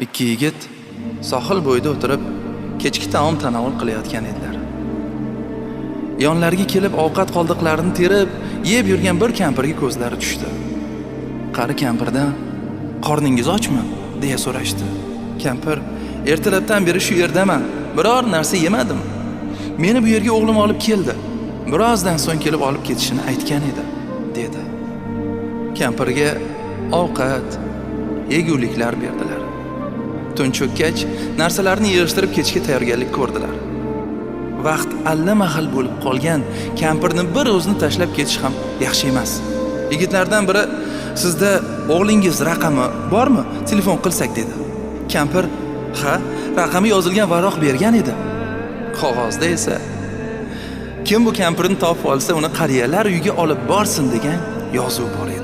ikki yigit sohil bo'yida o'tirib kechki taom tanovul qilayotgan edilar. Yonlariga kelib ovqat qoldiqlarini terib yeb yurgan bir kampirga ko'zlari tushdi. Qari kampirdan qorningiz ochmi? deya so'rashdi. Kampir ertalabdan beri shu yerdaman biror narsa yemadim. Meni bu yerga o'g'lim olib keldi. Birozdan so'ng kelib olib ketishini aytgan edi dedi. Kampirga ovqat yeguliklar berdilar. Tun cho'kkach narsalarni yig'ishtirib ketishga tayyorgarlik ko'rdilar. Vaqt allamahal bo'lib qolgan kampirni bir o'zini tashlab ketish ham yaxshi emas. Yigitlardan biri sizda o'g'lingiz raqami bormi? Telefon qilsak dedi. Kampir ha raqami yozilgan varaq bergan edi. Qog'ozda esa kim bu kampirni topib olsa uni qariyalar uyiga olib borsin degan yozuv bor edi.